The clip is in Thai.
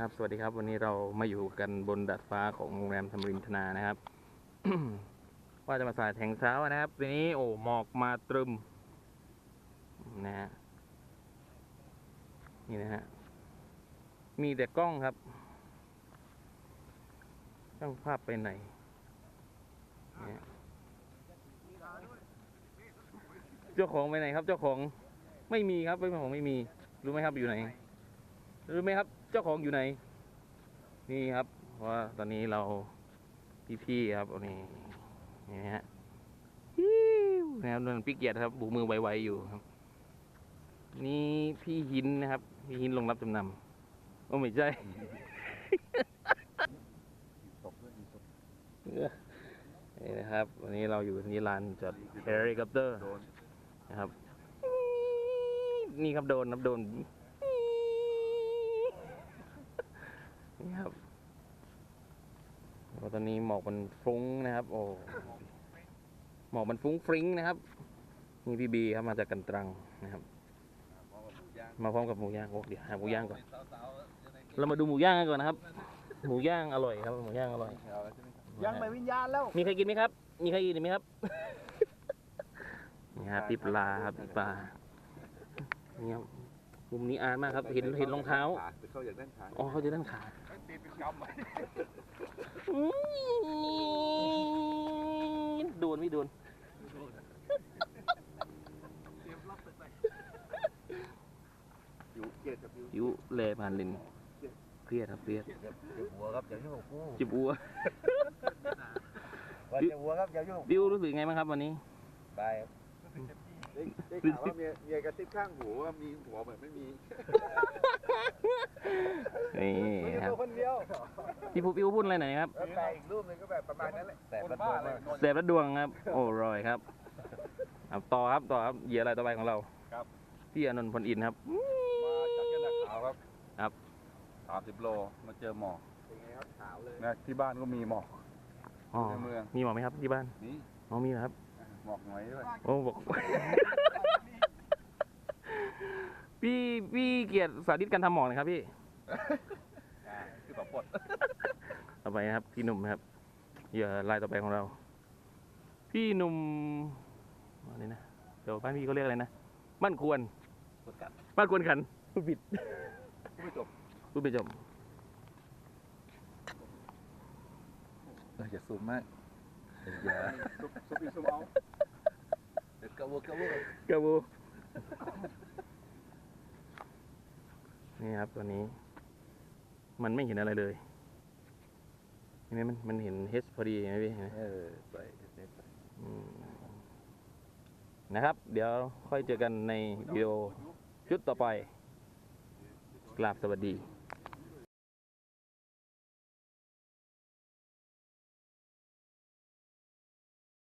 ครับ สวัสดีครับ วันนี้เรามาอยู่กันบนดาดฟ้าของโรงแรมธรรมรินทนานะครับ ว่าจะมาสายแทงเช้านะครับวันนี้โอ้หมอกมาตรึมนะฮะนี่นะฮะมีแต่กล้องครับช่างภาพไปไหนเนี่ยเจ้าของไปไหนครับ เจ้าของไม่มีครับเจ้าของไม่มี รู้ไหมครับอยู่ไหน รู้ไหมครับ เจ้าของอยู่ไหน นี่ครับเพราะว่าตอนนี้เราพี่ๆครับนี่นี่ฮะฮิวนะครับนนพี่เกียรติครับบุกมือไวๆอยู่ครับ นี่พี่หินนะครับ พี่หินลงรับจำนำโอ้ไม่ใช่นี่นะครับ วันนี้เราอยู่ที่ลานจอดเฮลิคอปเตอร์นะครับ นี่ครับโดนครับโดน นี่ครับแล้วตอนนี้หมอกมันฟุ้งนะครับ โอ้หมอกมันฟุ้งฟริ้งนะครับนี่พี่บีครับมาจากกันตรังนะครับ มาพร้อมกับหมูย่างโอ้เดี๋ยวหาหมูย่างก่อน เรามาดูหมูย่างกันก่อนนะครับ หมูย่างอร่อยครับ หมูย่างอร่อยยังไม่วิญญาณแล้ว มีใครกินไหมครับ มีใครกินไหมครับ นี่ครับปีปลาครับปีปลานี่ครับ มุมนี้อานมากครับเห็นเห็นรองเท้าเขาอยากด้านขาอ๋อเขาจะด้านขาตีเป็นกำไว้อื้อโดนไม่โดนอยู่เกียรกับอยู่ผิวแลผ่านเลนเครียดครับเครียดเจ็บหัวครับอย่ายุ่งกับกูจิบอัววันเจ็บหัวครับอย่ายุ่งบิวรู้สึกไงบ้างครับวันนี้บาย ได้ได้ข่าวว่าเมียเมียกระซิบข้างหูว่ามีหัวเหมือนไม่มีนี่ครับคนเดียวพี่พูพี่พูดอะไรหน่อยครับแล้วแต่อีกรูปหนึงก็แบบประมาณนั้นแหละแต่ประตูเลยแสบและดวงครับ โอ้รอยครับเอาต่อครับต่อครับเหยื่ออะไรายต่อไปของเราครับ พี่อานนท์พลอินทร์ครับ มาจากยะลาขาวครับครับ สามสิบโลมาเจอหมอกเป็นไงครับขาวเลยนะที่บ้านก็มีหมอกอ๋อในเมืองมีหมอไหมครับที่บ้านนี่ อ๋อมีเหรอครับ หมอกหน่อยด้วยโอ้บอก พี่พี่เกียรติสาธิตการทำหมอกหนะครับพี่ อ่าคือแบบปดต่อไปนะครับ พี่หนุ่มนะครับเหยื่อรายต่อไปของเรา พี่หนุ่มอะไรนะเดี๋ยวบ้านพี่เขาเรียกอะไรนะบ้านควรบ้านควรขันพูดผิดไม่จบพูดไปจบ เอออย่าซูมมาก อย่าซุปซุปอีซุปเอาเดี๋ยวกระวัวกระวัวกระบูนี่ครับตัวนี้ มันไม่เห็นอะไรเลยเห็นไหมมันมันเห็นเฮสพอดีเห็นไหมพี่เห็นไหม เออใส่ใส่อืมนะครับ เดี๋ยวค่อยเจอกันในวิดีโอชุดต่อไปกราบสวัสดี